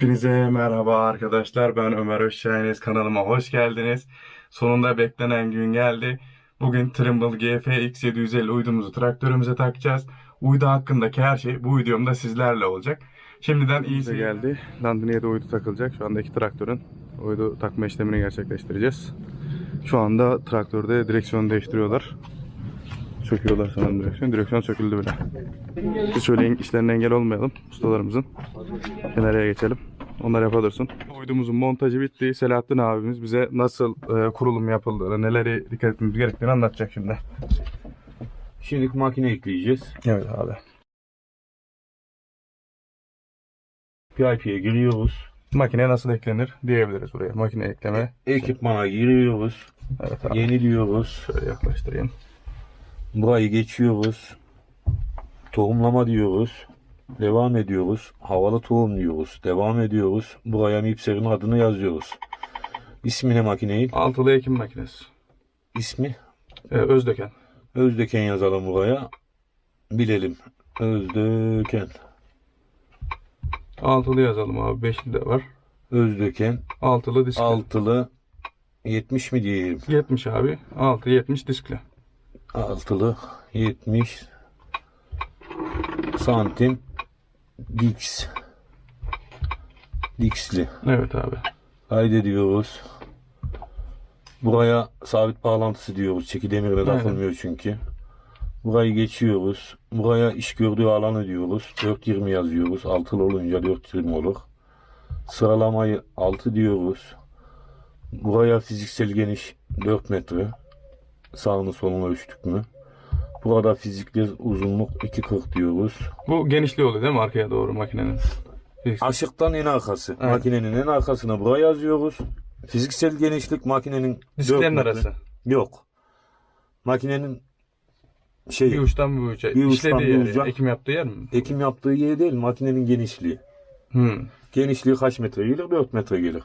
Hepinize merhaba arkadaşlar. Ben Ömer Özşahiniz. Kanalıma hoş geldiniz. Sonunda beklenen gün geldi. Bugün Trimble GF X750 uydumuzu traktörümüze takacağız. Uydu hakkındaki her şey bu videomda sizlerle olacak. Şimdiden iyi geldi. Landiniye de uydu takılacak. Şu anda iki traktörün uydu takma işlemini gerçekleştireceğiz. Şu anda traktörde direksiyonu değiştiriyorlar. Söküyorlar sanırım direksiyon. Direksiyon söküldü bile. Biz şöyle işlerine engel olmayalım ustalarımızın. Kenarıya geçelim. Onlar yapılırsın. Uydumuzun montajı bitti. Selahattin abimiz bize nasıl e, kurulum yapıldığını, neleri dikkat etmemiz gerektiğini anlatacak şimdi. Şimdi makine ekleyeceğiz. Evet abi. PIP'ye giriyoruz. Makine nasıl eklenir diyebiliriz buraya. Makine ekleme. Ekipmana giriyoruz. Evet abi. Yeniliyoruz. Şöyle yaklaştırayım. Burayı geçiyoruz. Tohumlama diyoruz. Devam ediyoruz. Havalı tohum diyoruz. Devam ediyoruz. Buraya Mipser'in adını yazıyoruz. İsmine makineyi. Altılı ekim makinesi. ismi E, Özdöken. Özdöken yazalım buraya. Bilelim. Özdöken. Altılı yazalım abi. Beşli de var. Özdöken. Altılı diskli. Altılı. 70 mi diyelim? 70 abi. 6 70 diskli. altılı 70 santim dix dixli Evet abi. kaydediyoruz. Buraya sabit bağlantısı diyoruz. Çeki demirle takılmıyor çünkü. Burayı geçiyoruz. Buraya iş gördüğü alanı diyoruz. 420 yazıyoruz. Altılı olunca 420 olur. Sıralamayı 6 diyoruz. Buraya fiziksel geniş 4 metre. Sağını solunu ölçtük mü? Burada fizikli uzunluk 2.40 diyoruz. Bu genişliği oluyor değil mi arkaya doğru makinenin? Aşıktan en arkası. Evet. Makinenin en arkasına buraya yazıyoruz. Fiziksel genişlik makinenin Disklerin arası. Yok. Makinenin şey Bir uçtan bir uca. Bir uçtan bir uca. ekim yaptığı yer mi? ekim yaptığı yer değil makinenin genişliği. Hmm. Genişliği kaç metre gelir? 4 metre gelir.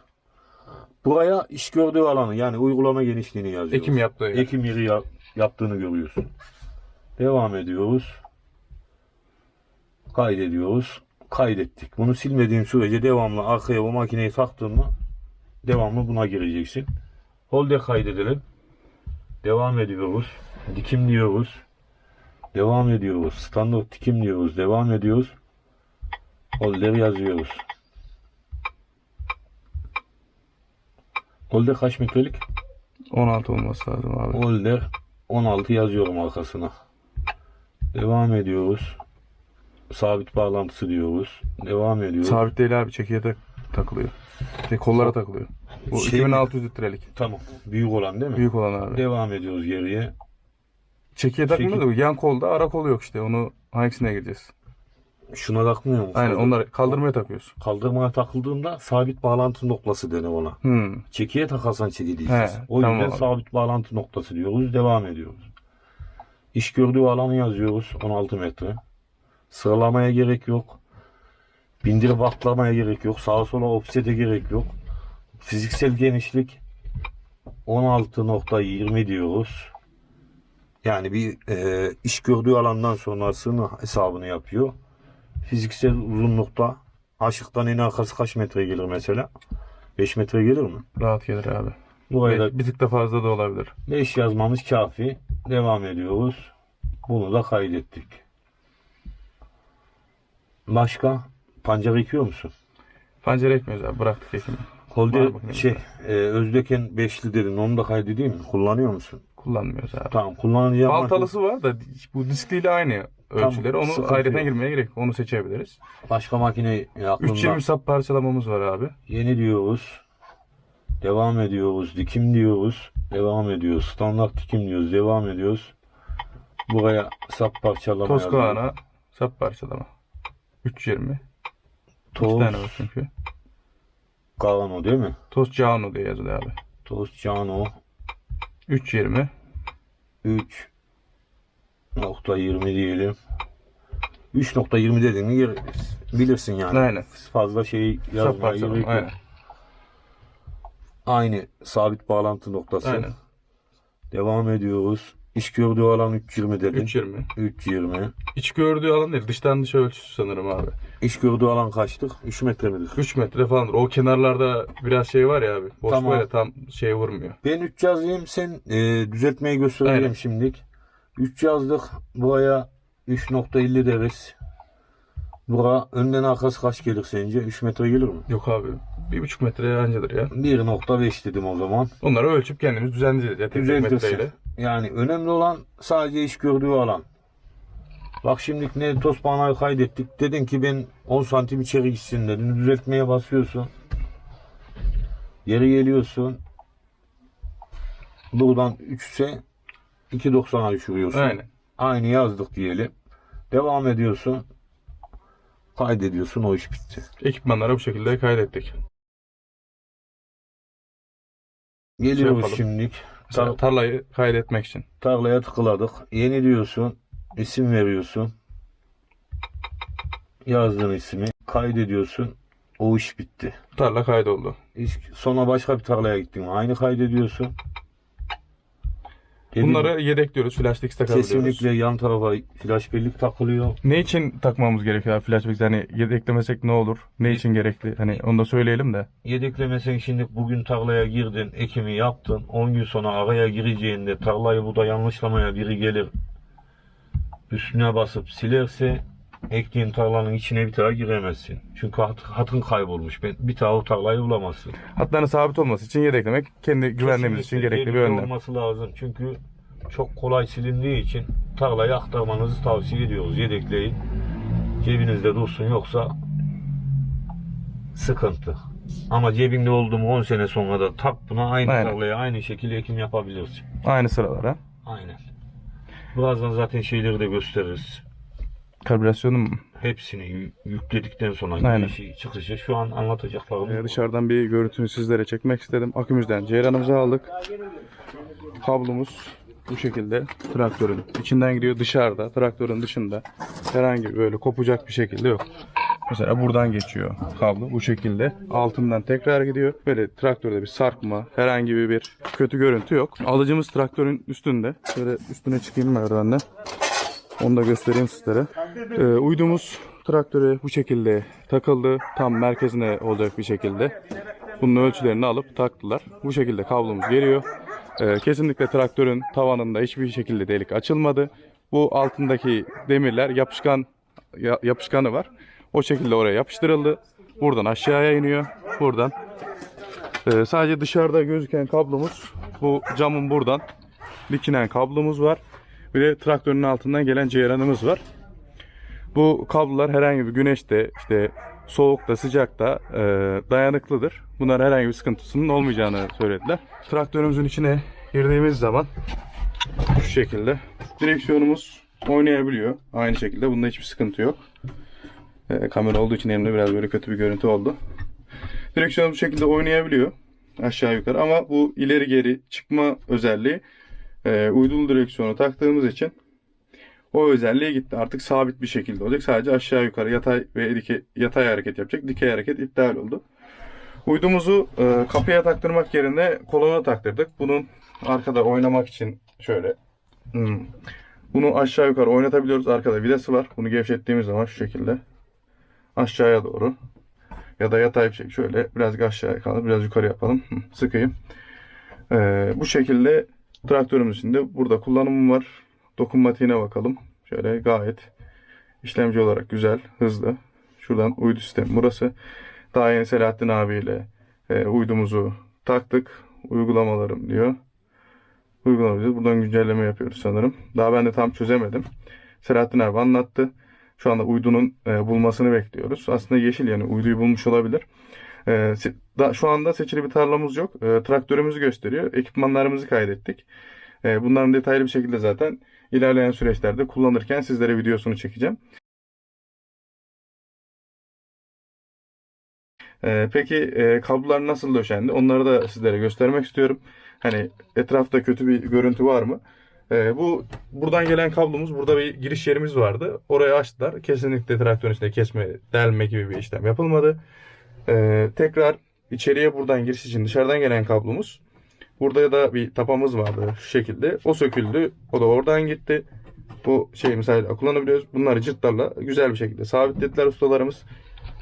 Buraya iş gördüğü alanı yani uygulama genişliğini yazıyoruz. Ekim yaptığı yer. Ekim yeri ya- yaptığını görüyorsun. Devam ediyoruz. Kaydediyoruz. Kaydettik. Bunu silmediğin sürece devamlı arkaya o makineyi taktığında devamlı buna gireceksin. Holde kaydedelim. Devam ediyoruz. Dikim diyoruz. Devam ediyoruz. Standart dikim diyoruz. Devam ediyoruz. Holder yazıyoruz. Holder kaç metrelik? 16 olması lazım abi. Holder 16 yazıyorum arkasına. Devam ediyoruz. Sabit bağlantısı diyoruz. Devam ediyoruz. Sabit değil abi çekiye de takılıyor. Şey, kollara takılıyor. Bu Şey- 2600 litrelik. Tamam. Büyük olan değil mi? Büyük olan abi. Devam ediyoruz geriye. Çekiye takmıyor da yan kolda ara kol yok işte. Onu hangisine gireceğiz? Şuna takmıyor mu? Aynen onları kaldırmaya takıyoruz. Kaldırmaya takıldığında sabit bağlantı noktası denir ona. Hmm. Çekiye takarsan çeki diyeceğiz. He, o tamam yüzden abi. sabit bağlantı noktası diyoruz. Devam ediyoruz. İş gördüğü alanı yazıyoruz. 16 metre. Sıralamaya gerek yok. Bindirip atlamaya gerek yok. Sağa sola offset'e gerek yok. Fiziksel genişlik 16.20 diyoruz. Yani bir e, iş gördüğü alandan sonrasını hesabını yapıyor. Fiziksel uzunlukta aşıktan en arkası kaç metre gelir mesela? 5 metre gelir mi? Rahat gelir abi. Buraya da Bir, tık da fazla da olabilir. 5 yazmamız kafi. Devam ediyoruz. Bunu da kaydettik. Başka? Pancar ekiyor musun? Pancar ekmiyoruz abi. Bıraktık ekimi. Bakayım. şey, e, Özdeken beşli dedin. Onu da kaydedeyim mi? Kullanıyor musun? Kullanmıyoruz abi. Tamam kullanacağım. Altalısı var da bu diskliyle aynı ölçüleri. Onu sıkıntı kaydeten yok. girmeye gerek. yok. Onu seçebiliriz. Başka makine aklında. 320 sap parçalamamız var abi. Yeni diyoruz. Devam ediyoruz. Dikim diyoruz. Devam ediyoruz. Standart dikim diyoruz. Devam ediyoruz. Buraya sap parçalama Toz kağına sap parçalama. 320. İki Toz tane var çünkü. Kavano değil mi? Toz Cano diye yazılıyor abi. Toz Cano 320. 3.20 diyelim. 3.20 dedin mi gir- bilirsin yani. Aynen. Fazla şey yazmaya gerek yok. Aynen. Aynı sabit bağlantı noktası. Aynen. Devam ediyoruz. İş gördüğü alan 320 dedin. 3.20. 320. İç gördüğü alan değil. Dıştan dışa ölçüsü sanırım abi. İş gördüğü alan kaçtık? 3 metre midir? 3 metre falandır. O kenarlarda biraz şey var ya abi. Boş Tamam. böyle tam şey vurmuyor. Ben 3 yazayım sen e, düzeltmeyi göstereyim Aynen. şimdilik. 3 yazdık. Buraya 3.50 deriz. Bura önden arkası kaç gelir sence? 3 metre gelir mi? Yok abi. 1,5 metre ancadır ya. 1.5 dedim o zaman. Onları ölçüp kendimiz düzenleyeceğiz ya tek metreyle. Yani önemli olan sadece iş gördüğü alan. Bak şimdi ne tospanayı kaydettik. Dedin ki ben 10 santim içeri gitsin dedin. Düzeltmeye basıyorsun. Geri geliyorsun. Buradan 3 ise 2.90'a düşürüyorsun. Aynen. Aynı yazdık diyelim. Devam ediyorsun. Kaydediyorsun o iş bitti. Ekipmanları bu şekilde kaydettik. Geliyoruz yapalım. şimdilik. Tar- tarlayı kaydetmek için. tarlaya tıkladık. Yeni diyorsun. isim veriyorsun. Yazdığın ismi. Kaydediyorsun. O iş bitti. Tarla kaydoldu. İş- Sonra başka bir tarlaya gittin. Aynı kaydediyorsun. Bunları yedekliyoruz. Flash disk takabiliyoruz. kesinlikle yan tarafa flash birlik takılıyor. Ne için takmamız gerekiyor abi flash disk? Hani yedeklemesek ne olur? Ne için gerekli? Hani onu da söyleyelim de. Yedeklemesen şimdi bugün tarlaya girdin, ekimi yaptın. 10 gün sonra araya gireceğinde tarlayı burada yanlışlamaya biri gelir. Üstüne basıp silerse ektiğin tarlanın içine bir daha giremezsin. Çünkü hat, hatın kaybolmuş. Bir daha o tarlayı bulamazsın. Hatların sabit olması için yedeklemek kendi güvenliğimiz için gerekli bir önlem. olması lazım. Çünkü çok kolay silindiği için tarlayı aktarmanızı tavsiye ediyoruz. Yedekleyin. Cebinizde dursun yoksa sıkıntı. Ama cebinde oldu mu 10 sene sonra da tak buna aynı Aynen. tarlaya aynı şekilde ekim yapabilirsin. Aynı sıralara. Aynen. Birazdan zaten şeyleri de gösteririz. Kalibrasyonu mu? Hepsini yü- yükledikten sonra Aynen. girişi çıkışı şu an anlatacaklarımız Ee, dışarıdan bir görüntünü sizlere çekmek istedim. Akümüzden ceyranımızı aldık. Kablomuz bu şekilde traktörün içinden gidiyor dışarıda. Traktörün dışında herhangi böyle kopacak bir şekilde yok. Mesela buradan geçiyor kablo bu şekilde. Altından tekrar gidiyor. Böyle traktörde bir sarkma, herhangi bir kötü görüntü yok. Alıcımız traktörün üstünde. Şöyle üstüne çıkayım merdivenden. Onu da göstereyim sizlere. Ee, uydumuz traktöre bu şekilde takıldı. Tam merkezine olacak bir şekilde. Bunun ölçülerini alıp taktılar. Bu şekilde kablomuz geliyor. Ee, kesinlikle traktörün tavanında hiçbir şekilde delik açılmadı. Bu altındaki demirler yapışkan ya- yapışkanı var. O şekilde oraya yapıştırıldı. Buradan aşağıya iniyor. Buradan. Ee, sadece dışarıda gözüken kablomuz bu camın buradan dikinen kablomuz var. Bir de traktörün altından gelen ceyranımız var. Bu kablolar herhangi bir güneşte, işte soğukta, sıcakta e, dayanıklıdır. Bunlar herhangi bir sıkıntısının olmayacağını söylediler. Traktörümüzün içine girdiğimiz zaman şu şekilde direksiyonumuz oynayabiliyor. Aynı şekilde bunda hiçbir sıkıntı yok. E, kamera olduğu için elimde biraz böyle kötü bir görüntü oldu. Direksiyon bu şekilde oynayabiliyor aşağı yukarı ama bu ileri geri çıkma özelliği e, uydulu direksiyonu taktığımız için o özelliğe gitti. Artık sabit bir şekilde olacak. Sadece aşağı yukarı yatay ve dike, yatay hareket yapacak. Dikey hareket iptal oldu. Uydumuzu e, kapıya taktırmak yerine kolona taktırdık. Bunun arkada oynamak için şöyle hmm, bunu aşağı yukarı oynatabiliyoruz. Arkada vidası var. Bunu gevşettiğimiz zaman şu şekilde aşağıya doğru ya da yatay bir şey. Şöyle biraz aşağıya kalır. Biraz yukarı yapalım. Sıkayım. E, bu şekilde traktörümüzün de burada kullanımı var. Dokunmatiğine bakalım. Şöyle gayet işlemci olarak güzel, hızlı. Şuradan uydu sistemi burası. Daha yeni Selahattin abiyle e, uydumuzu taktık. Uygulamalarım diyor. Uygulamayacağız. Buradan güncelleme yapıyoruz sanırım. Daha ben de tam çözemedim. Selahattin abi anlattı. Şu anda uydunun e, bulmasını bekliyoruz. Aslında yeşil yani uyduyu bulmuş olabilir. E, da, şu anda seçili bir tarlamız yok. E, traktörümüzü gösteriyor. Ekipmanlarımızı kaydettik. E, bunların detaylı bir şekilde zaten ilerleyen süreçlerde kullanırken sizlere videosunu çekeceğim. E, peki e, kablolar nasıl döşendi? Onları da sizlere göstermek istiyorum. Hani etrafta kötü bir görüntü var mı? E, bu buradan gelen kablomuz burada bir giriş yerimiz vardı. Orayı açtılar. Kesinlikle traktörün içinde kesme, delme gibi bir işlem yapılmadı. E, tekrar içeriye buradan giriş için dışarıdan gelen kablomuz Burada da bir tapamız vardı şu şekilde. O söküldü. O da oradan gitti. Bu şeyi mesela kullanabiliyoruz. Bunları cırtlarla güzel bir şekilde sabitlediler ustalarımız.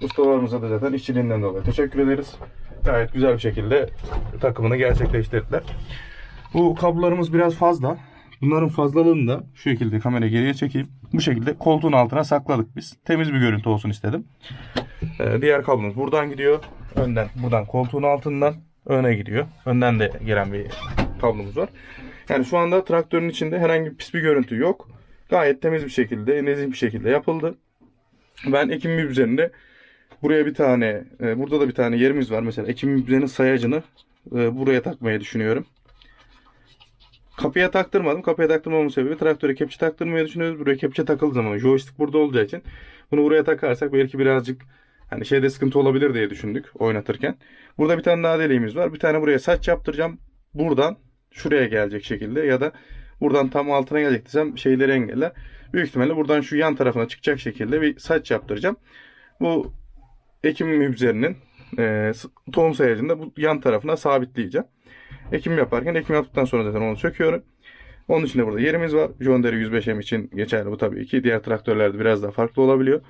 Ustalarımıza da zaten işçiliğinden dolayı teşekkür ederiz. Gayet güzel bir şekilde takımını gerçekleştirdiler. Bu kablolarımız biraz fazla. Bunların fazlalığını da şu şekilde kamera geriye çekeyim. Bu şekilde koltuğun altına sakladık biz. Temiz bir görüntü olsun istedim. Ee, diğer kablomuz buradan gidiyor. Önden buradan koltuğun altından öne gidiyor. Önden de gelen bir kablomuz var. Yani şu anda traktörün içinde herhangi bir pis bir görüntü yok. Gayet temiz bir şekilde, nezih bir şekilde yapıldı. Ben ekimim üzerinde buraya bir tane, e, burada da bir tane yerimiz var. Mesela ekimim üzerinin sayacını e, buraya takmayı düşünüyorum. Kapıya taktırmadım. Kapıya taktırmamın sebebi traktöre kepçe taktırmayı düşünüyoruz. Buraya kepçe takıldığı zaman joystick burada olacağı için bunu buraya takarsak belki birazcık hani şeyde sıkıntı olabilir diye düşündük oynatırken. Burada bir tane daha deliğimiz var. Bir tane buraya saç yaptıracağım. Buradan şuraya gelecek şekilde ya da buradan tam altına gelecek desem şeyleri engeller. Büyük ihtimalle buradan şu yan tarafına çıkacak şekilde bir saç yaptıracağım. Bu ekim üzerinin e, tohum sayacını da bu yan tarafına sabitleyeceğim. Ekim yaparken ekim yaptıktan sonra zaten onu söküyorum. Onun için de burada yerimiz var. John Deere 105M için geçerli bu tabii ki. Diğer traktörlerde biraz daha farklı olabiliyor.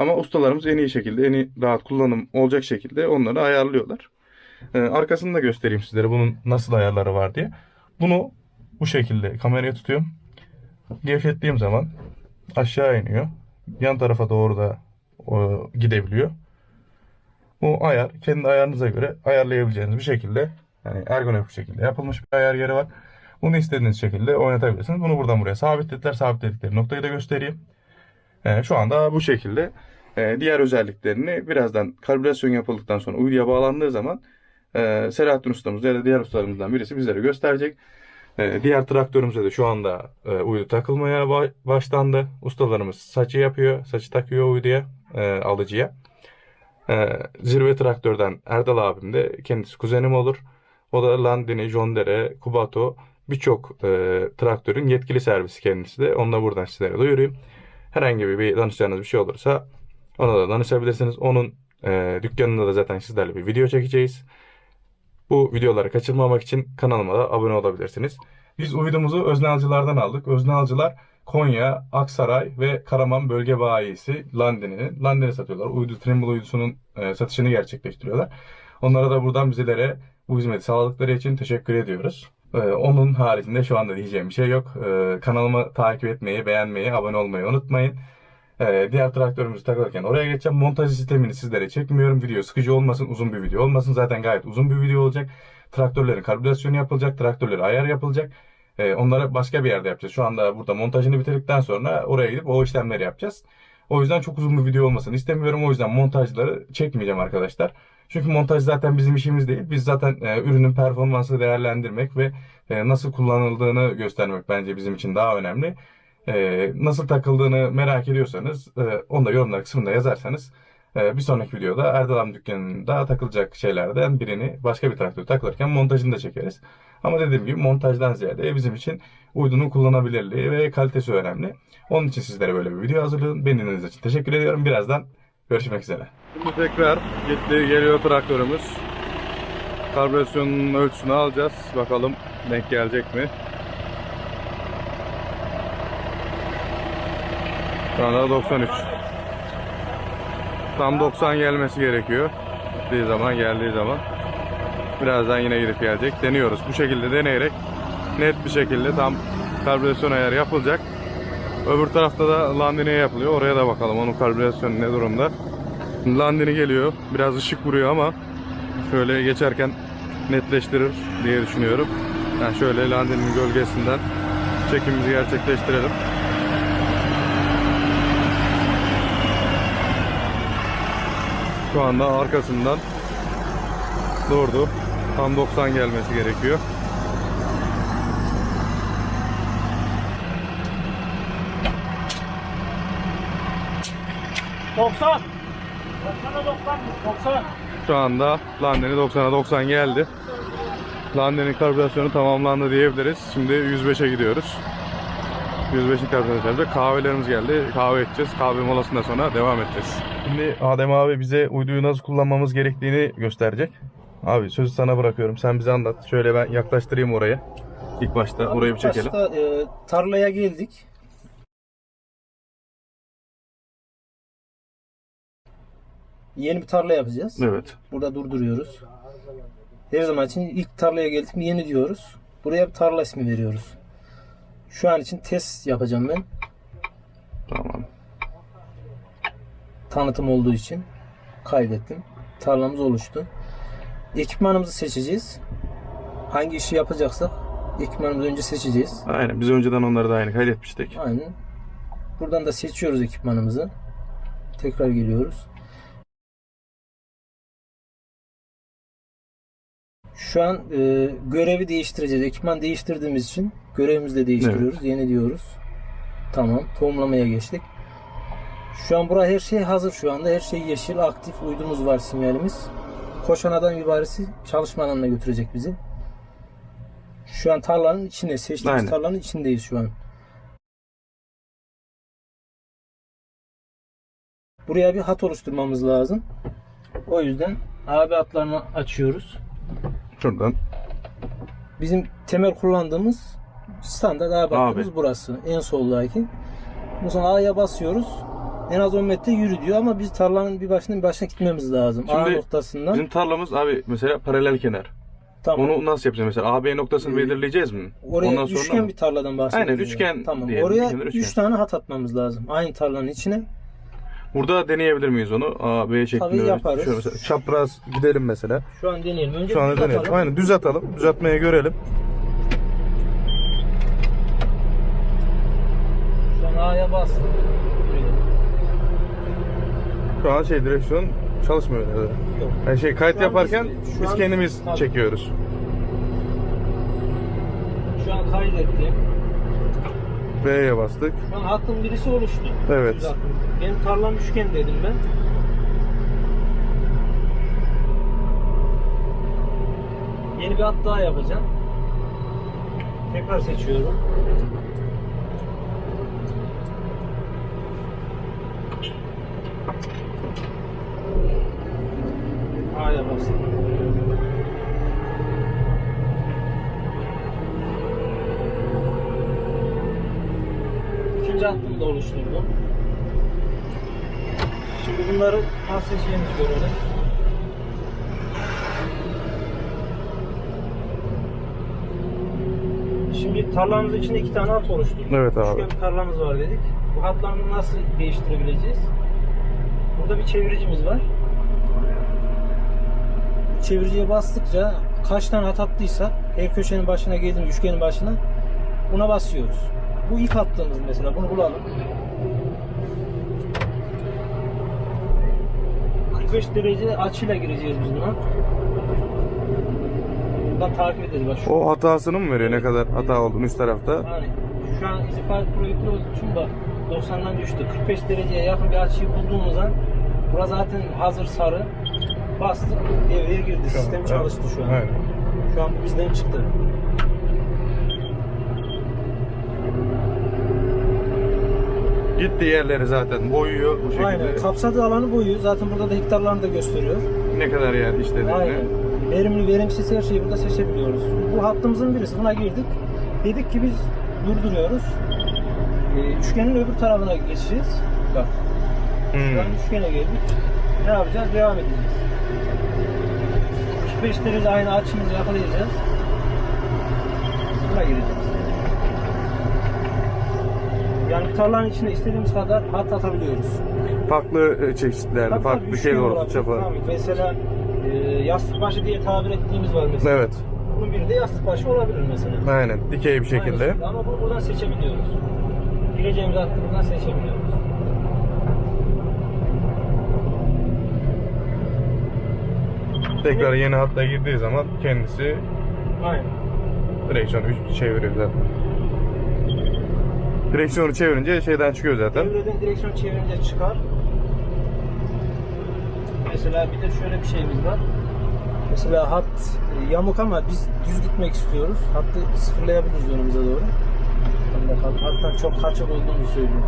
Ama ustalarımız en iyi şekilde, en iyi rahat kullanım olacak şekilde onları ayarlıyorlar. Ee, arkasını da göstereyim sizlere bunun nasıl ayarları var diye. Bunu bu şekilde kameraya tutuyorum. Gevşettiğim zaman aşağı iniyor. Yan tarafa doğru da o, gidebiliyor. Bu ayar kendi ayarınıza göre ayarlayabileceğiniz bir şekilde yani ergonomik bir şekilde yapılmış bir ayar yeri var. Bunu istediğiniz şekilde oynatabilirsiniz. Bunu buradan buraya sabitlediler. Sabitledikleri noktayı da göstereyim. Ee, şu anda bu şekilde. Ee, diğer özelliklerini birazdan kalibrasyon yapıldıktan sonra uyduya bağlandığı zaman e, Selahattin ustamız ya da diğer ustalarımızdan birisi bizlere gösterecek. Ee, diğer traktörümüze de şu anda e, uydu takılmaya ba- başlandı. Ustalarımız saçı yapıyor. Saçı takıyor uyduya, e, alıcıya. Ee, zirve traktörden Erdal abim de kendisi kuzenim olur. O da Landini, John Deere, Kubato birçok e, traktörün yetkili servisi kendisi de. Onu da buradan sizlere duyurayım. Herhangi bir danışacağınız bir şey olursa ona da danışabilirsiniz. Onun e, dükkanında da zaten sizlerle bir video çekeceğiz. Bu videoları kaçırmamak için kanalıma da abone olabilirsiniz. Biz uydumuzu Öznalcılardan aldık. Öznalcılar Konya, Aksaray ve Karaman bölge bayisi Landini'nin. Landini satıyorlar. Uydu, Trimble uydusunun e, satışını gerçekleştiriyorlar. Onlara da buradan bizlere bu hizmeti sağladıkları için teşekkür ediyoruz. Ee, onun haricinde şu anda diyeceğim bir şey yok. Ee, kanalımı takip etmeyi, beğenmeyi, abone olmayı unutmayın. Ee, diğer traktörümüzü takılırken oraya geçeceğim. Montaj sistemini sizlere çekmiyorum. Video sıkıcı olmasın, uzun bir video olmasın. Zaten gayet uzun bir video olacak. Traktörlerin kalibrasyonu yapılacak, traktörlere ayar yapılacak. Ee, onları başka bir yerde yapacağız. Şu anda burada montajını bitirdikten sonra oraya gidip o işlemleri yapacağız. O yüzden çok uzun bir video olmasını istemiyorum. O yüzden montajları çekmeyeceğim arkadaşlar. Çünkü montaj zaten bizim işimiz değil. Biz zaten e, ürünün performansını değerlendirmek ve e, nasıl kullanıldığını göstermek bence bizim için daha önemli. E, nasıl takıldığını merak ediyorsanız e, onu da yorumlar kısmında yazarsanız e, bir sonraki videoda Erdal dükkanında takılacak şeylerden birini başka bir traktör takılırken montajını da çekeriz. Ama dediğim gibi montajdan ziyade bizim için uydunun kullanabilirliği ve kalitesi önemli. Onun için sizlere böyle bir video hazırladım. Beni dinlediğiniz için teşekkür ediyorum. Birazdan görüşmek üzere. Şimdi tekrar gitti geliyor traktörümüz. Karbürasyonun ölçüsünü alacağız. Bakalım denk gelecek mi? Şu anda 93. Tam 90 gelmesi gerekiyor. Gittiği zaman geldiği zaman. Birazdan yine gidip gelecek. Deniyoruz. Bu şekilde deneyerek net bir şekilde tam karbürasyon ayarı yapılacak. Öbür tarafta da landine yapılıyor. Oraya da bakalım onun karbürasyonu ne durumda. Landini geliyor. Biraz ışık vuruyor ama şöyle geçerken netleştirir diye düşünüyorum. Yani şöyle Landinin gölgesinden çekimimizi gerçekleştirelim. Şu anda arkasından durdu. Tam 90 gelmesi gerekiyor. Doksan. 90'a 90 90. Şu anda Landini 90'a 90 geldi. Landinin karbürasyonu tamamlandı diyebiliriz. Şimdi 105'e gidiyoruz. 105'in karbürasyonu geldi. Kahvelerimiz geldi. Kahve içeceğiz. Kahve molasından sonra devam edeceğiz. Şimdi Adem abi bize uyduyu nasıl kullanmamız gerektiğini gösterecek. Abi sözü sana bırakıyorum. Sen bize anlat. Şöyle ben yaklaştırayım oraya. İlk başta orayı bir çekelim. Başta, e, tarlaya geldik. Yeni bir tarla yapacağız. Evet. Burada durduruyoruz. Her zaman için ilk tarlaya geldik mi yeni diyoruz. Buraya bir tarla ismi veriyoruz. Şu an için test yapacağım ben. Tamam. Tanıtım olduğu için kaydettim. Tarlamız oluştu. Ekipmanımızı seçeceğiz. Hangi işi yapacaksak ekipmanımızı önce seçeceğiz. Aynen. Biz önceden onları da aynı kaydetmiştik. Aynen. Buradan da seçiyoruz ekipmanımızı. Tekrar geliyoruz. Şu an e, görevi değiştireceğiz. Ekipman değiştirdiğimiz için görevimizi de değiştiriyoruz. Yeni diyoruz. Tamam. Tohumlamaya geçtik. Şu an buraya her şey hazır şu anda. Her şey yeşil, aktif. Uydumuz var sinyalimiz. Koşan adam ibaresi çalışma alanına götürecek bizi. Şu an tarlanın içinde, seçtiğimiz Aynen. tarlanın içindeyiz şu an. Buraya bir hat oluşturmamız lazım. O yüzden AB hatlarını açıyoruz. Şuradan. Bizim temel kullandığımız standart AB hattımız AB. burası. En soldaki. Sonra A'ya basıyoruz. En az 10 metre yürü diyor ama biz tarlanın bir başına bir başına gitmemiz lazım. A noktasından. Bizim tarlamız abi mesela paralel kenar. tamam. Onu nasıl yapacağız mesela? AB noktasını Ee, belirleyeceğiz mi? Oraya Ondan sonra üçgen mı? bir tarladan bahsediyoruz. Aynen, üçgen Tamam. diyelim, Oraya kenar üçgen. 3 tane hat atmamız lazım. Aynı tarlanın içine. Burada deneyebilir miyiz onu? A, B şeklinde. Tabii yaparız. Şöyle mesela çapraz gidelim mesela. Şu an deneyelim. Önce Şu anda düz deneyelim. atalım. Aynen düz atalım. Düz atmayı görelim. Şu an A'ya bastım. Şu an şey direksiyon çalışmıyor. herhalde. Yok. Yani şey kayıt Şu an yaparken biz- şu biz an- kendimiz Tabii. çekiyoruz. Şu an kaydettim. B'ye bastık. Şu an hattın birisi oluştu. Evet. Düz. Benim tarlam üçgen dedim ben. Yeni bir hat daha yapacağım. Tekrar seçiyorum. A'ya bastım. İkinci hattımı da oluşturdum. Bunları nasıl seçeceğimizi görelim. Şimdi tarlamızın içinde iki tane hat oluşturduk. Evet abi. Üçgen bir tarlamız var dedik. Bu hatlarını nasıl değiştirebileceğiz? Burada bir çeviricimiz var. Çeviriciye bastıkça kaç tane hat attıysa her köşenin başına geldiğinde üçgenin başına buna basıyoruz. Bu ilk attığımız mesela bunu bulalım. 45 derece açıyla gireceğiz biz buna. Buradan takip ederiz bak. Şu, O hatasını mı veriyor ne kadar hata olduğunu üst tarafta? yani şu an istifade projektör olduğu için bak 90'dan düştü. 45 dereceye yakın bir açıyı bulduğumuz an bura zaten hazır sarı. Bastık devreye girdi. Sistem çalıştı şu an. Aynen. Şu an bu bizden çıktı. Gitti yerleri zaten boyuyor bu şekilde. Aynen. Kapsadığı alanı boyuyor. Zaten burada da hektarlarını da gösteriyor. Ne kadar yer işlediğini. Aynen. Verimli, verimsiz her şeyi burada seçebiliyoruz. Bu hattımızın birisi. Buna girdik. Dedik ki biz durduruyoruz. Ee, üçgenin öbür tarafına geçeceğiz. Bak. Hmm. Şu an üçgene geldik. Ne yapacağız? Devam edeceğiz. 45 derece aynı açımızı yakalayacağız. Buna gireceğiz. Yani tarlanın içinde istediğimiz kadar hat atabiliyoruz. Farklı e, Tabii farklı tabii, bir şey doğru olabilir. çapa. Tabii. Mesela e, yastık başı diye tabir ettiğimiz var mesela. Evet. Bunun biri de yastık başı olabilir mesela. Aynen. Dikey bir şekilde. Aynı. Ama bunu buradan seçebiliyoruz. Gireceğimiz hattı buradan seçebiliyoruz. Tekrar yeni hatta girdiği zaman kendisi Aynen. direksiyonu üç- çeviriyor zaten. Direksiyonu çevirince şeyden çıkıyor zaten. Devreden direksiyon çevirince çıkar. Mesela bir de şöyle bir şeyimiz var. Mesela hat e, yamuk ama biz düz gitmek istiyoruz. Hattı sıfırlayabiliriz önümüze doğru. Bakalım. Hattan çok kaçak olduğunu söylüyor.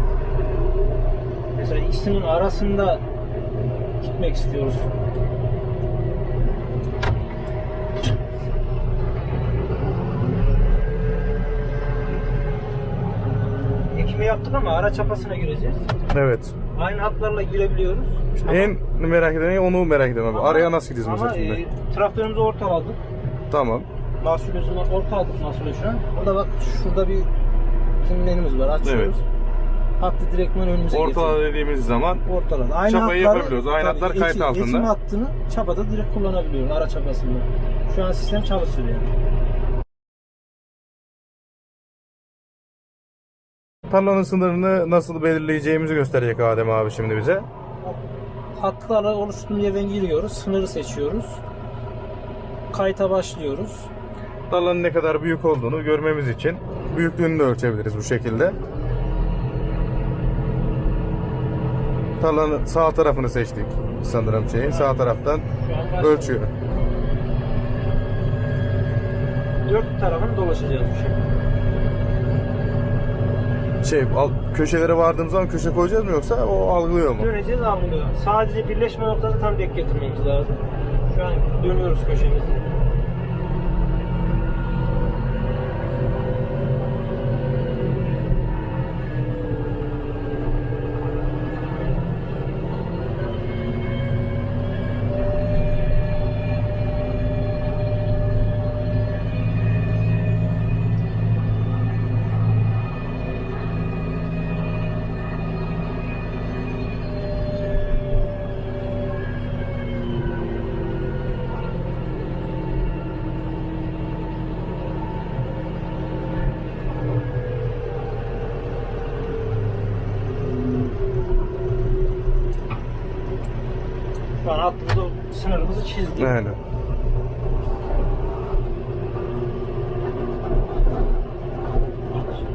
Mesela ikisinin arasında gitmek istiyoruz. Yaptık ama ara çapasına gireceğiz. Evet. Aynı hatlarla girebiliyoruz. Ama- En merak eden onu merak ediyorum abi. ama- Araya nasıl gideceğiz mesela şimdi? e, traktörümüzü ortaladık. Tamam. Mahsulümüzü ortaladık mahsulü şu an. O da bak şurada bir bizim menümüz var. Açıyoruz. Hattı direktmen önümüze Ortala getiriyor. dediğimiz zaman Ortalada. Aynı Çapayı hatları- yapabiliyoruz. Aynı tabii hatlar kayıt altında. Ekim hattını çapada direkt kullanabiliyoruz. Ara çapasında. Şu an sistem çalışıyor yani. Tarlanın sınırını nasıl belirleyeceğimizi gösterecek Adem abi şimdi bize. Hatları oluşturduğum yerden giriyoruz. Sınırı seçiyoruz. Kayıta başlıyoruz. Tarlanın ne kadar büyük olduğunu görmemiz için büyüklüğünü de ölçebiliriz bu şekilde. Tarlanın sağ tarafını seçtik sanırım şeyin. Sağ taraftan ölçüyor. Dört tarafını dolaşacağız bu şekilde. Şey, al, köşelere vardığımız zaman köşe koyacağız mı yoksa o algılıyor mu? Döneceğiz algılıyor. Sadece birleşme noktasını tam denk getirmemiz lazım. Şu an dönüyoruz köşemizi. Çizdik. Aynen.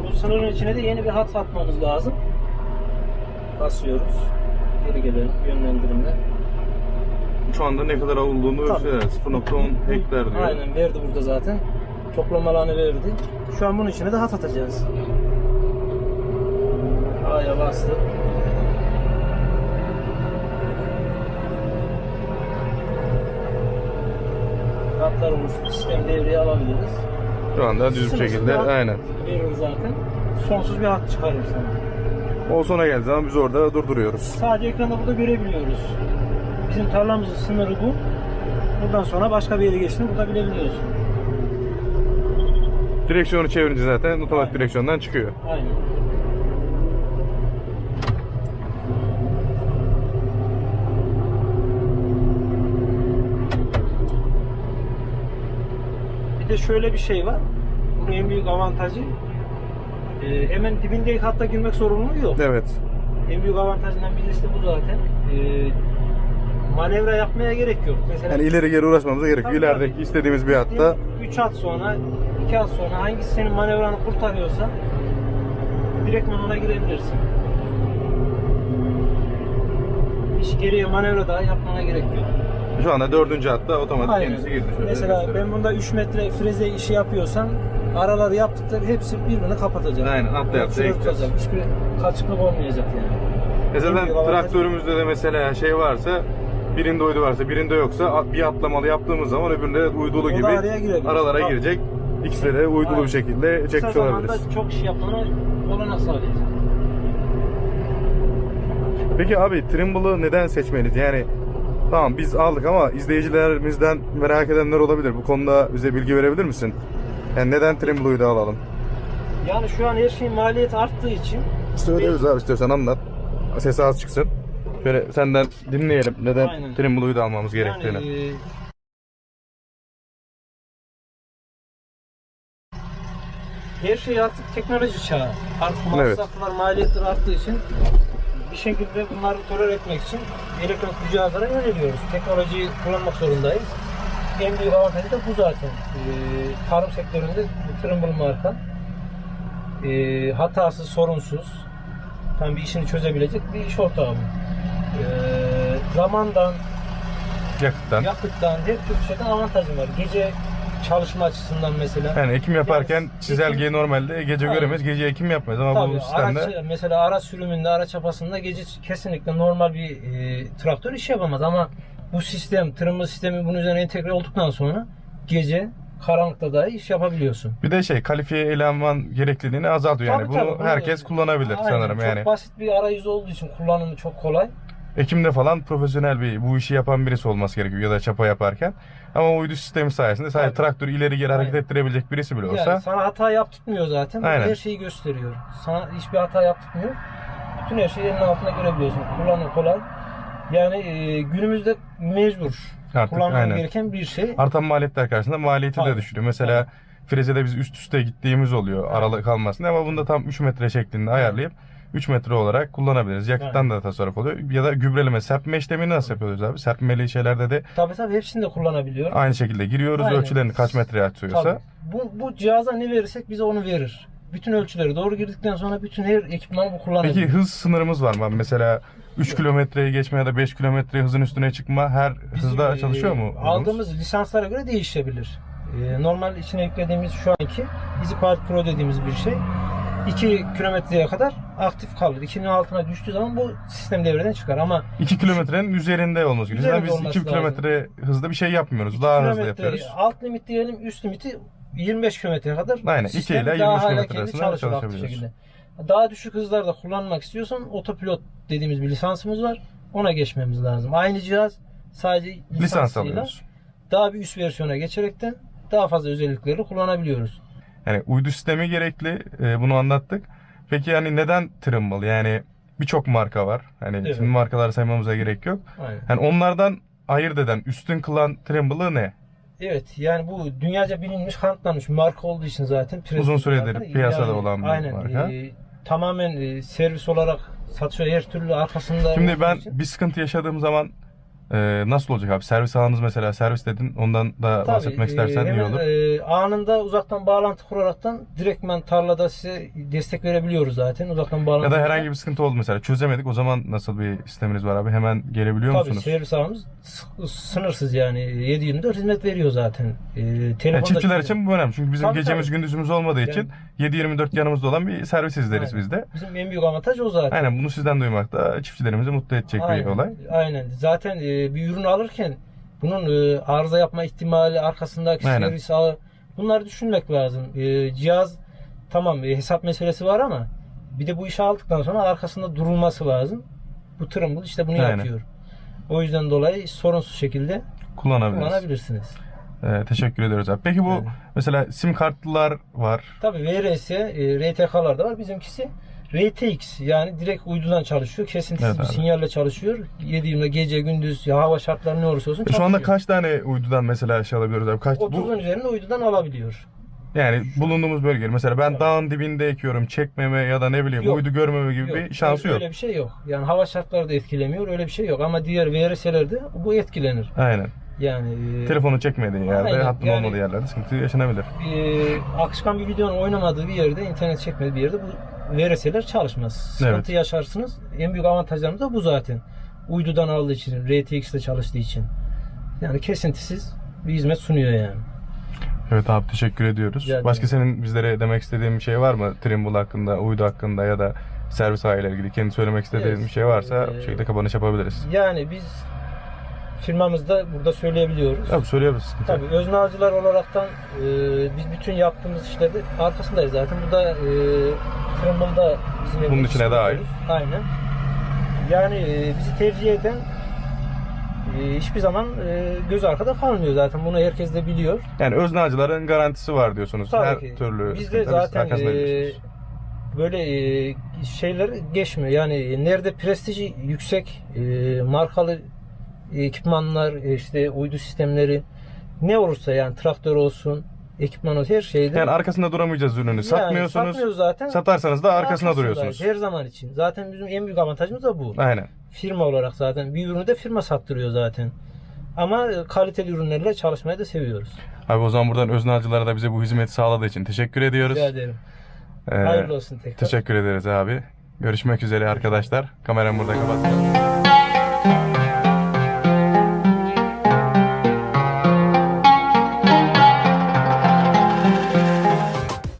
Bu sınırın içine de yeni bir hat atmamız lazım. Basıyoruz. Geri gelelim yönlendirimle. Şu anda ne kadar olduğunu Tabii. evet, 0.10 hektar diyor. Aynen verdi burada zaten. Toplama alanı verdi. Şu an bunun içine de hat atacağız. A'ya bastı. Hatlar oluştu. Sistem devreye alabiliriz. Şu anda düz bir şekilde bir aynen. Verir zaten. Sonsuz bir hat çıkarır sana. O sona geldiği zaman biz orada durduruyoruz. Sadece ekranda burada görebiliyoruz. Bizim tarlamızın sınırı bu. Buradan sonra başka bir yere geçtiğini burada bilebiliyoruz. Direksiyonu çevirince zaten otomatik direksiyondan çıkıyor. Aynen. De şöyle bir şey var. Bunun en büyük avantajı e, hemen dibindeki hatta girmek zorunluluğu yok. Evet. En büyük avantajından birisi de bu zaten. E, manevra yapmaya gerek yok. Mesela Yani ileri geri uğraşmamıza gerek yok. Tabii, İlerideki tabii. istediğimiz bir hatta 3 at sonra, 2 at sonra hangisi senin manevranı kurtarıyorsa direktman ona girebilirsin. Hiç geriye manevra daha yapmana gerek yok. Şu anda dördüncü hatta otomatik Aynen. kendisi girdi. Şöyle Mesela ben bunda 3 metre freze işi yapıyorsam araları yaptıkları hepsi birbirini kapatacak. Aynen, atla yaptı, ekleyeceğiz. tutacak. Hiçbir kaçıklık olmayacak yani. Mesela traktörümüzde de mesela şey varsa birinde uydu varsa birinde yoksa bir atlamalı yaptığımız zaman öbüründe uydulu O da gibi araya girebilir. aralara Tamam. girecek. İkisi de uydulu Aynen. bir şekilde Kısa çekmiş zamanda olabiliriz. çok iş yapmana olanak sağlayacak. Peki abi Trimble'ı neden seçmeliyiz? Yani tamam biz aldık ama izleyicilerimizden merak edenler olabilir. Bu konuda bize bilgi verebilir misin? Yani neden Trimble'ı da alalım? Yani şu an her şeyin maliyeti arttığı için Söyleriz abi istiyorsan anlat. Sesi az çıksın. Şöyle senden dinleyelim neden Aynen. Da almamız gerektiğini. Yani, e, her şey artık teknoloji çağı. Artık Evet. masraflar, maliyetler arttığı için bir şekilde bunları tolere etmek için elektronik bu cihazlara yöneliyoruz. Teknolojiyi kullanmak zorundayız. En büyük avantajı da bu zaten. E, tarım sektöründe Trimble marka e, hatasız, sorunsuz tam bir işini çözebilecek bir iş ortağı bu. E, zamandan, Yakıttan. yakıttan her türlü şeyden avantajım var. Gece çalışma açısından mesela. Yani ekim yaparken Yani çizelgeyi normalde gece Aynen. göremeyiz. Gece ekim yapmayız ama Tabii bu sistemde araç, mesela araç sürümünde, araç çapasında gece kesinlikle normal bir e, traktör iş yapamaz ama bu sistem, tırmanma sistemi bunun üzerine entegre olduktan sonra gece karanlıkta dahi iş yapabiliyorsun. Bir de şey kalifiye eleman gerekliliğini azaltıyor yani. Tabii, bunu tabii, herkes kullanabilir Aynen, sanırım çok yani. basit bir arayüz olduğu için kullanımı çok kolay. Ekim'de falan profesyonel bir bu işi yapan birisi olması gerekiyor ya da çapa yaparken. Ama uydu sistemi sayesinde sadece Tabii. traktörü ileri geri hareket Aynen. ettirebilecek birisi bile olsa Yani sana hata yaptırmıyor zaten. Aynen. Her şeyi gösteriyor. Sana hiçbir hata yaptırmıyor. Bütün her şeyi elinin altında görebiliyorsun. Kullanımı kolay. Yani e, günümüzde mecbur Artık, kullanman aynen. gereken bir şey. artan maliyetler karşısında maliyeti de Tabii. düşürüyor. Mesela frezede biz üst üste gittiğimiz oluyor aralık kalmasın ama bunda tam 3 metre şeklinde ayarlayıp 3 metre olarak kullanabiliriz. Yakıttan da tasarruf oluyor. Ya da gübreleme, serpme işlemini nasıl yapıyoruz abi? Serpmeli şeylerde de Tabii tabii hepsini de kullanabiliyor. aynı şekilde giriyoruz. Aynen. Ölçülerini kaç metreye atıyorsa. Tabii. Bu, bu cihaza ne verirsek bize onu verir. Bütün ölçüleri doğru girdikten sonra bütün her ekipmanı bu kullanabilir. Peki hız sınırımız var mı? Mesela 3 kilometreyi geçme ya da 5 kilometre hızın üstüne çıkma her Bizim, hızda e, çalışıyor mu? Aldığımız lisanslara göre değişebilir. E, normal içine yüklediğimiz şu anki EasyPilot Pro dediğimiz bir şey 2 kilometreye kadar aktif kalır. 2'nin altına düştüğü zaman bu sistem devreden çıkar ama 2 kilometrenin üzerinde olması gerekiyor. Üzerinde biz 2 olması kilometre hızda bir şey yapmıyoruz. 2 Daha hızlı yapıyoruz. alt limit diyelim üst limiti 25 kilometreye kadar Aynen, iki sistem ile daha 25 hala kilometre arasında çalışabiliyoruz. Daha düşük hızlarda kullanmak istiyorsan otopilot dediğimiz bir lisansımız var. Ona geçmemiz lazım. Aynı cihaz sadece Lisans lisansıyla alıyoruz. daha bir üst versiyona geçerekten daha fazla özellikleri kullanabiliyoruz. Yani uydu sistemi gerekli. e, bunu anlattık. Peki yani neden Trimble? Yani birçok marka var. Hani Evet. şimdi markaları saymamıza gerek yok. Aynen. Yani onlardan ayırt eden, üstün kılan Trimble'ı ne? Evet yani bu dünyaca bilinmiş, kanıtlanmış marka olduğu için zaten Uzun süredir marka. piyasada olan bir aynen, marka. e, tamamen e, servis olarak satışa her türlü arkasında Şimdi ben için- bir sıkıntı yaşadığım zaman e, nasıl olacak abi? Servis ağınız mesela servis dedin. Ondan da Tabii, bahsetmek istersen e, iyi olur. e, anında uzaktan bağlantı kuraraktan direktmen tarlada size destek verebiliyoruz zaten uzaktan bağlantı. Ya da herhangi bir sıkıntı oldu mesela çözemedik. O zaman nasıl bir sisteminiz var abi? Hemen gelebiliyor Tabii musunuz? servis ağımız sınırsız yani 7-24 hizmet veriyor zaten. E, Yani çiftçiler için bu önemli. Çünkü bizim Tabii, gecemiz tabii. gündüzümüz olmadığı Yani- için 7-24 yanımızda olan bir servis izleriz biz de. Bizim en büyük avantaj o zaten. Aynen bunu sizden duymak da çiftçilerimizi mutlu edecek bir Aynen, olay. Aynen. Zaten e, bir ürün alırken bunun e, arıza yapma ihtimali, arkasındaki Aynen. servis ağı bunları düşünmek lazım. E, cihaz tamam e, hesap meselesi var ama bir de bu işi aldıktan sonra arkasında durulması lazım. Bu Trimble işte bunu Aynen. yapıyor. O yüzden dolayı sorunsuz şekilde Kullanabiliriz. kullanabilirsiniz. Ee, teşekkür ediyoruz abi. Peki bu Evet. mesela sim kartlılar var. Tabii VRS, e, RTK'lar da var. Bizimkisi RTX yani direkt uydudan çalışıyor. Kesintisiz Evet bir abi. sinyalle çalışıyor. 7 gece gündüz ya hava şartları ne olursa olsun E, Şu anda çalışıyor. kaç tane uydudan mesela şey alabiliyoruz abi? Kaç, bu, 30'un üzerinde uydudan alabiliyor. yani bulunduğumuz bölge. Mesela ben dağın dibinde ekiyorum. Çekmeme ya da ne bileyim Yok. uydu görmeme gibi bir şansı öyle, yok. Öyle bir şey yok. Yani hava şartları da etkilemiyor. Öyle bir şey yok. Ama diğer VRS'lerde bu etkilenir. Aynen. Yani e, Telefonu çekmediği yerde, Aynen, hattın yani- olmadığı yerlerde sıkıntı yaşanabilir. e, akışkan bir videonun oynamadığı bir yerde, internet çekmediği bir yerde bu VRS'ler çalışmaz. Sıkıntı Evet. yaşarsınız. En büyük avantajlarımız da bu zaten. Uydudan aldığı için, RTX'de çalıştığı için. Yani kesintisiz bir hizmet sunuyor yani. Evet abi teşekkür ediyoruz. Rica. Başka senin bizlere demek istediğin bir şey var mı? Trimble hakkında, uydu hakkında ya da servis ağıyla ilgili kendi söylemek istediğin Evet. bir şey varsa Ee, bu şekilde kapanış yapabiliriz. Yani biz firmamızda burada söyleyebiliyoruz. Tabii söyleyebiliriz. yok. Tabii öznalcılar olaraktan e, biz bütün yaptığımız işlerde arkasındayız zaten. Bu da e, Trimble'da bizim Bunun içine dahil. Aynen. Yani e, bizi tercih eden e, hiçbir zaman e, göz arkada kalmıyor zaten. Bunu herkes de biliyor. Yani öznacıların garantisi var diyorsunuz. Tabii Her ki. türlü Biz de zaten arkasında e, biliyorsunuz. böyle e, şeyler geçmiyor. Yani nerede prestiji yüksek e, markalı ekipmanlar, e, işte uydu sistemleri ne olursa yani traktör olsun, ekipman olsun her şeyde. Yani arkasında duramayacağız ürünü. Yani Satmıyorsunuz. satmıyoruz zaten. Satarsanız da arkasında duruyorsunuz. Her zaman için. Zaten bizim en büyük avantajımız da bu. Aynen. Firma olarak zaten. Bir ürünü de firma sattırıyor zaten. Ama e, kaliteli ürünlerle çalışmayı da seviyoruz. Abi o zaman buradan öznacılara da bize bu hizmeti sağladığı için teşekkür ediyoruz. Rica ederim. Ee, Hayırlı olsun tekrar. Teşekkür ederiz abi. Görüşmek üzere arkadaşlar. Kameramı burada kapatıyorum.